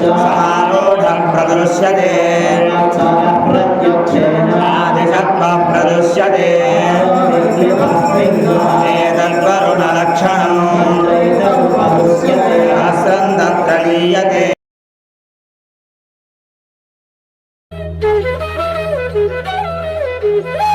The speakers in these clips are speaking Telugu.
समारूढं प्रदृश्यते आदिशत्वं प्रदृश्यते एतद्वरुणलक्षणम् शास्त्रं तत्र लीयते लिङ्गं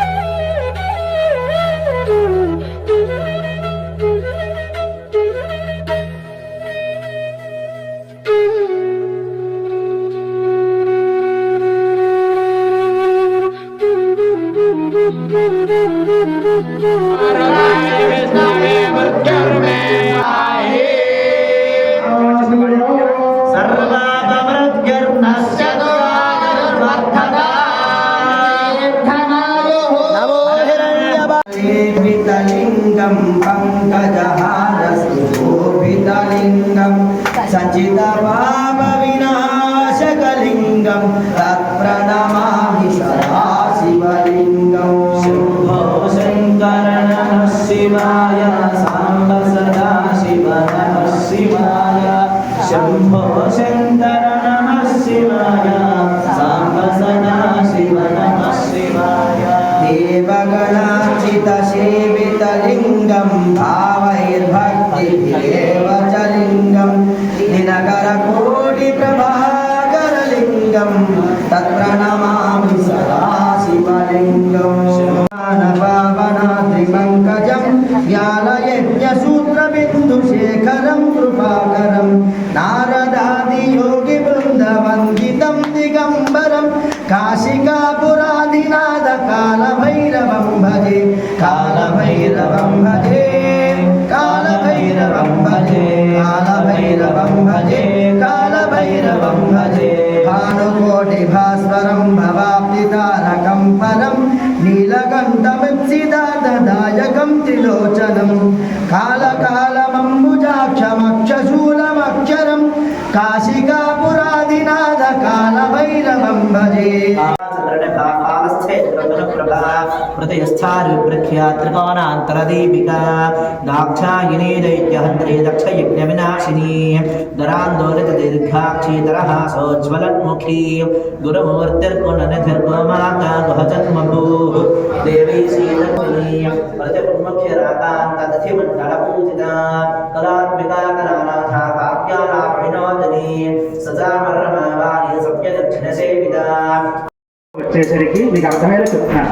సచిత పాప వినాశకలింగం తత్ప్రణమామి సదా శివలింగం శుభో శంకర శివాయ సాంబ సదా శివ శివాయ శంభో శంకర भवाप्तितारकं परं नीलकण्ठमिप्सिदादायकं त्रिलोचनं कालकालमम्बुजाक्षमक्षशूलमक्षरं काशिकापुरादिनाथ कालभैरवं भजे प्रत्यस्थारुप्रख्या त्रिकोणान्तरदीपिका दाक्षायिनी दैत्यहन्त्रे दक्षयज्ञविनाशिनी दरान्दोलितदीर्घाक्षीतरः सोज्ज्वलन्मुखी गुरुमूर्तिर्गुणनिधिर्गोमाका गुहजन्मभूः देवी श्रीलक्ष्मी प्रतिमुख्यराकान्तदधिमण्डलपूजिता कलात्मिका कलानाथा काव्यालापविनोदिनी सजामर्रमावाणी सत्यदक्षिणसेविता వచ్చేసరికి మీకు అర్థమయ్యేలా చెప్తున్నాను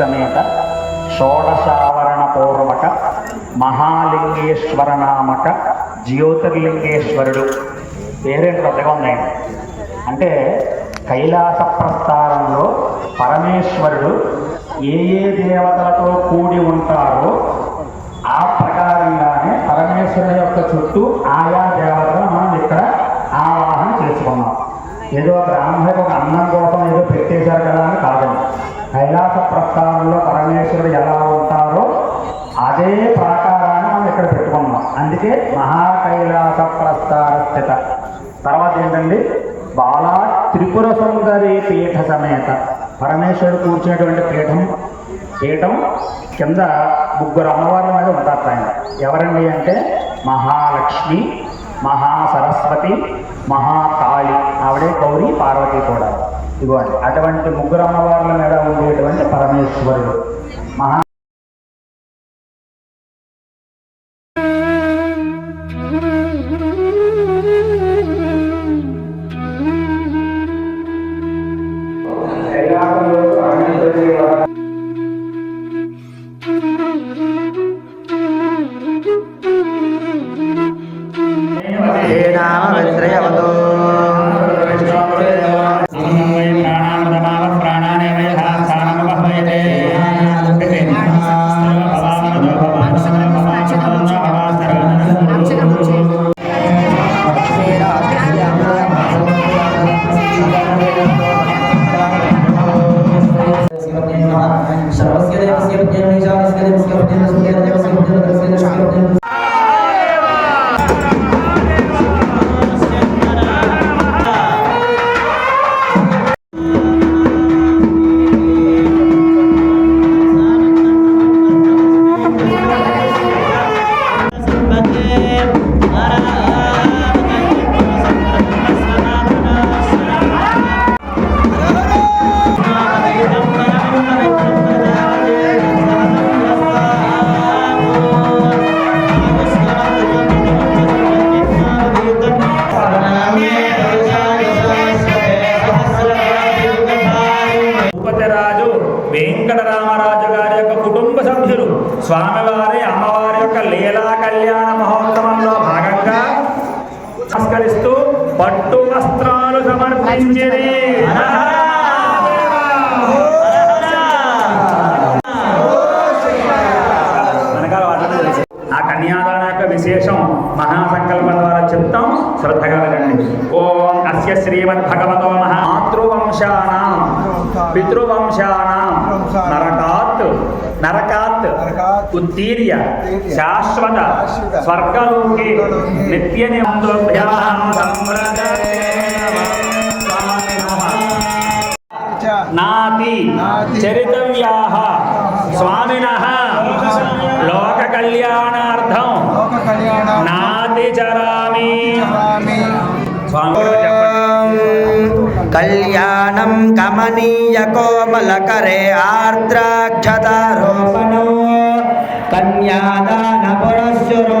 సమేత షోడశావరణ పూర్వక మహాలింగేశ్వర నామక జ్యోతిర్లింగేశ్వరుడు. పేరేంటి పెద్దగా ఉన్నాయండి అంటే కైలాస ప్రస్థానంలో పరమేశ్వరుడు ఏ ఏ దేవతలతో కూడి ఉంటారో ఆ ప్రకారంగానే పరమేశ్వరుని యొక్క చుట్టూ ఆయా దేవతలు మనం ఇక్కడ ఆవాహన చేసుకున్నాం. ఏదో బ్రాహ్మణుడికి ఒక అన్నం కోసం ఏదో పెట్టేశారు కదా అని కాదండి. కైలాస ప్రస్థానంలో పరమేశ్వరుడు ఎలా ఉంటారో అదే ప్రాకారాన్ని మనం ఇక్కడ పెట్టుకున్నాం. అందుకే మహాకైలాస ప్రస్థాన స్థిత. తర్వాత ఏంటండి? బాలా త్రిపుర సుందరి పీఠ సమేత. పరమేశ్వరుడు కూర్చున్నటువంటి పీఠం పీఠం కింద ముగ్గురు అమ్మవార్ల మీద ఉంటారు ఆయన. ఎవరండి అంటే మహాలక్ష్మి మహాసరస్వతి మహాకాళి. ఆవిడే గౌరీ పార్వతి కూడా. ఇవ్వండి అటువంటి ముగ్గురు అమ్మవార్ల మీద ఉండేటువంటి పరమేశ్వరుడు. మహా స్వామివారి అమ్మవారి యొక్క లీలా కళ్యాణ మహోత్సవంలో భాగంగా నమస్కరిస్తూ పట్టు వస్త్రాలు సమర్పించిరి. ఆ కన్యాదాన యొక్క విశేషం మహాసంకల్పం ద్వారా చెప్తాం. శ్రద్ధగా వినండి. ఓ శ్రీమద్ భగవతో మహా మాతృవంశానాం పితృవంశానాం నరకాత్ నరకాత్ ఉత్తీర్య శాశ్వత స్వర్గలోకి నిత్య నాతి చరితవ్యాః స్వామినః లోక కళ్యాణార్థం నాతి చరామి స్వామి చెప్పండి కళ్యాణం కమనీయ కోమలకరే ఆర్ద్రాక్షతారోపణ. కన్యాదాన పురస్సురో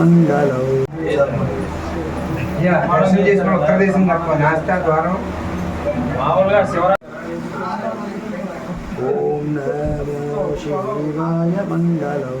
మంగళం. దర్శనం చేసిన ఒక్క దేశం తక్కువ ఓం నమో శివాయ మంగళం.